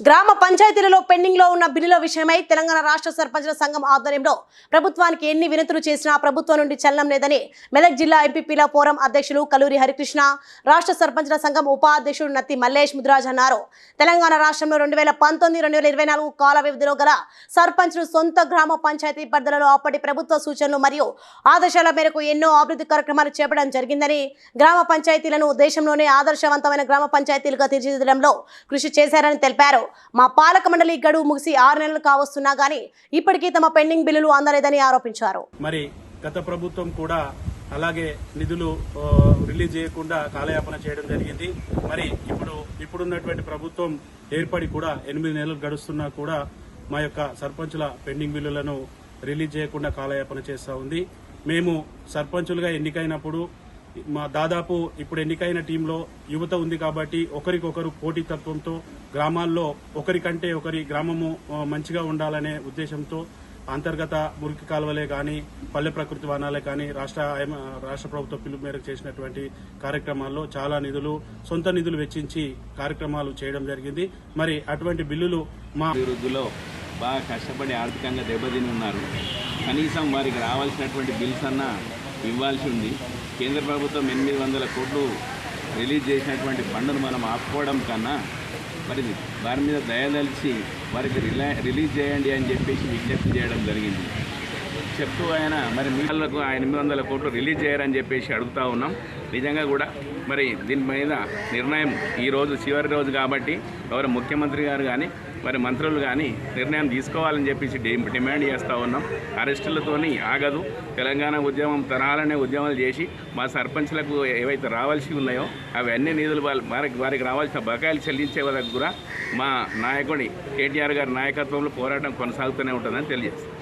గ్రామ పంచాయతీలలో పెండింగ్లో ఉన్న బిల్లుల విషయమై తెలంగాణ రాష్ట్ర సర్పంచుల సంఘం ఆధ్వర్యంలో ప్రభుత్వానికి ఎన్ని వినతులు చేసినా ప్రభుత్వం నుండి చలనం లేదని మెదక్ జిల్లా ఎంపీపీల ఫోరం అధ్యక్షులు కలూరి హరికృష్ణ రాష్ట్ర సర్పంచుల సంఘం ఉపాధ్యక్షుడు నత్తి మల్లేష్ ముద్రాజ్ అన్నారు. తెలంగాణ రాష్ట్రంలో రెండు వేల పంతొమ్మిది రెండు వేల ఇరవై నాలుగు కాల వ్యవధిలో గల సర్పంచులు సొంత గ్రామ పంచాయతీ పరిధిలో అప్పటి ప్రభుత్వ సూచనలు మరియు ఆదేశాల మేరకు ఎన్నో అభివృద్ధి కార్యక్రమాలు చేపడం జరిగిందని గ్రామ పంచాయతీలను దేశంలోనే ఆదర్శవంతమైన గ్రామ పంచాయతీలుగా తీర్చిదిద్దడంలో కృషి చేశారని తెలిపారు. మా పాలక మండలి గడువు ముగిసి ఆరు నెలలు కావస్తున్నా గానీ ఇప్పటికీ తమ పెండింగ్ బిల్లులు అందలేదని ఆరోపించారు. మరి గత ప్రభుత్వం కూడా అలాగే నిధులు రిలీజ్ చేయకుండా కాలయాపన చేయడం జరిగింది. మరి ఇప్పుడు ఇప్పుడున్నటువంటి ప్రభుత్వం ఏర్పడి కూడా ఎనిమిది నెలలు గడుస్తున్నా కూడా మా యొక్క సర్పంచుల పెండింగ్ బిల్లులను రిలీజ్ చేయకుండా కాలయాపన చేస్తూ ఉంది. మేము సర్పంచులుగా ఎన్నికైనప్పుడు మా దాదాపు ఇప్పుడు ఎన్నికైన టీంలో యువత ఉంది కాబట్టి ఒకరికొకరు పోటీతత్వంతో గ్రామాల్లో ఒకరికంటే ఒకరి గ్రామము మంచిగా ఉండాలనే ఉద్దేశంతో అంతర్గత మురికి కాలువలే కానీ పల్లె ప్రకృతి వనాలే కానీ రాష్ట్ర రాష్ట్ర ప్రభుత్వ పిలుపు మేరకు చేసినటువంటి కార్యక్రమాల్లో చాలా నిధులు సొంత నిధులు వెచ్చించి కార్యక్రమాలు చేయడం జరిగింది. మరి అటువంటి బిల్లులు మా అభివృద్ధిలో బాగా కష్టపడి ఆర్థికంగా దెబ్బతిని ఉన్నారు. కనీసం వారికి రావాల్సినటువంటి బిల్స్ అన్నా ఇవ్వాల్సి ఉంది. కేంద్ర ప్రభుత్వం ఎనిమిది వందల కోట్లు రిలీజ్ చేసినటువంటి ఫండ్ను మనం ఆపుకోవడం కన్నా మరి వారి మీద దయదలిచి వారికి రిలా రిలీజ్ చేయండి అని చెప్పేసి విజ్ఞప్తి చేయడం జరిగింది. చెప్తూ ఆయన మరి మీళ్ళకు ఆ ఎనిమిది వందల కోట్లు రిలీజ్ చేయరని చెప్పేసి అడుగుతా ఉన్నాం. నిజంగా కూడా మరి దీని మీద నిర్ణయం ఈ రోజు చివరి రోజు కాబట్టి ఎవరు ముఖ్యమంత్రి గారు కానీ మరి మంత్రులు కానీ నిర్ణయం తీసుకోవాలని చెప్పేసి డిమాండ్ చేస్తూ ఉన్నాం. అరెస్టులతోని ఆగదు. తెలంగాణ ఉద్యమం తరాలనే ఉద్యమాలు చేసి మా సర్పంచ్లకు ఏవైతే రావాల్సి ఉన్నాయో అవన్నీ నిధులు వారికి వారికి రావాల్సిన బకాయిలు చెల్లించే వరకు కూడా మా నాయకుడి కేటీఆర్ గారి నాయకత్వంలో పోరాటం కొనసాగుతూనే ఉంటుందని తెలియజేస్తాం